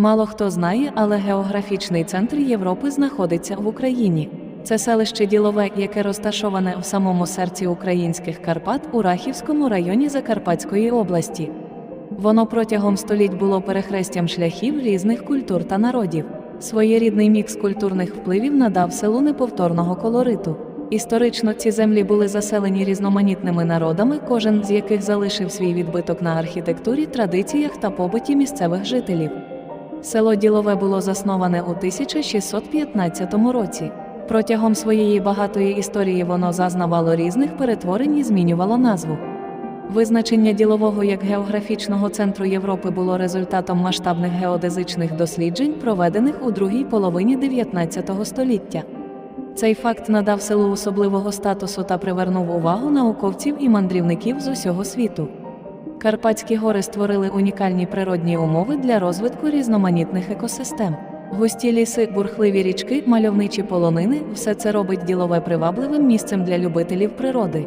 Мало хто знає, але географічний центр Європи знаходиться в Україні. Це селище ділове, яке розташоване в самому серці українських Карпат у Рахівському районі Закарпатської області. Воно протягом століть було перехрестям шляхів різних культур та народів. Своєрідний мікс культурних впливів надав селу неповторного колориту. Історично ці землі були заселені різноманітними народами, кожен з яких залишив свій відбиток на архітектурі, традиціях та побуті місцевих жителів. Село Ділове було засноване у 1615 році. Протягом своєї багатої історії воно зазнавало різних перетворень і змінювало назву. Визначення ділового як географічного центру Європи було результатом масштабних геодезичних досліджень, проведених у другій половині 19 століття. Цей факт надав селу особливого статусу та привернув увагу науковців і мандрівників з усього світу. Карпатські гори створили унікальні природні умови для розвитку різноманітних екосистем. Густі ліси, бурхливі річки, мальовничі полонини все це робить ділове привабливим місцем для любителів природи.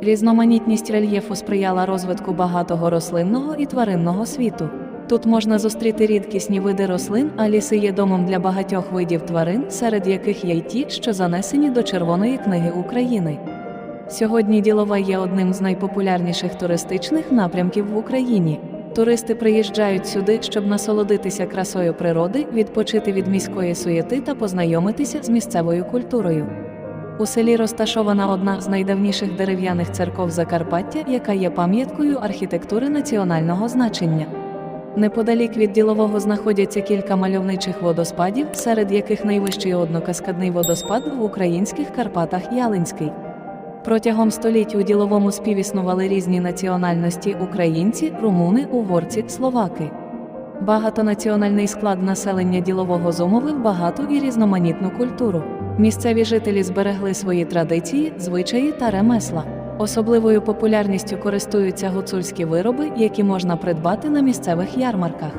Різноманітність рельєфу сприяла розвитку багатого рослинного і тваринного світу. Тут можна зустріти рідкісні види рослин, а ліси є домом для багатьох видів тварин, серед яких є й ті, що занесені до Червоної книги України. Сьогодні ділове є одним з найпопулярніших туристичних напрямків в Україні. Туристи приїжджають сюди, щоб насолодитися красою природи, відпочити від міської суєти та познайомитися з місцевою культурою. У селі розташована одна з найдавніших дерев'яних церков Закарпаття, яка є пам'яткою архітектури національного значення. Неподалік від ділового знаходяться кілька мальовничих водоспадів, серед яких найвищий однокаскадний водоспад в українських Карпатах Ялинський. Протягом століть у діловому співіснували різні національності українці, румуни, угорці, словаки. Багатонаціональний склад населення ділового зумовив багату і різноманітну культуру. Місцеві жителі зберегли свої традиції, звичаї та ремесла. Особливою популярністю користуються гуцульські вироби, які можна придбати на місцевих ярмарках.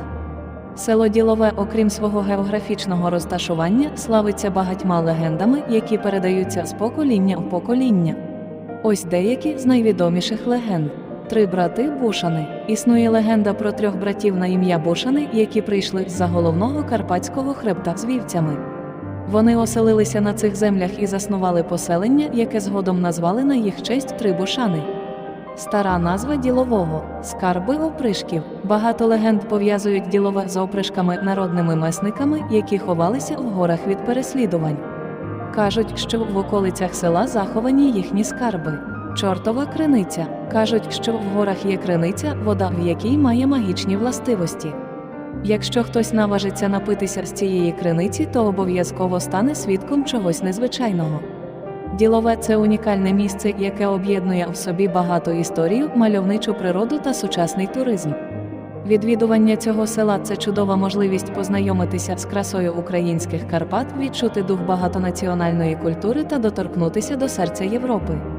Село Ділове, окрім свого географічного розташування, славиться багатьма легендами, які передаються з покоління в покоління. Ось деякі з найвідоміших легенд. Три брати Бушани. Існує легенда про трьох братів на ім'я Бушани, які прийшли з-за головного карпатського хребта з вівцями. Вони оселилися на цих землях і заснували поселення, яке згодом назвали на їх честь три Бушани. Стара назва ділового скарби опришків. Багато легенд пов'язують ділове з опришками народними месниками, які ховалися в горах від переслідувань. Кажуть, що в околицях села заховані їхні скарби. Чортова криниця. Кажуть, що в горах є криниця, вода в якій має магічні властивості. Якщо хтось наважиться напитися з цієї криниці, то обов'язково стане свідком чогось незвичайного. Ділове це унікальне місце, яке об'єднує в собі багато історію, мальовничу природу та сучасний туризм. Відвідування цього села це чудова можливість познайомитися з красою українських Карпат, відчути дух багатонаціональної культури та доторкнутися до серця Європи.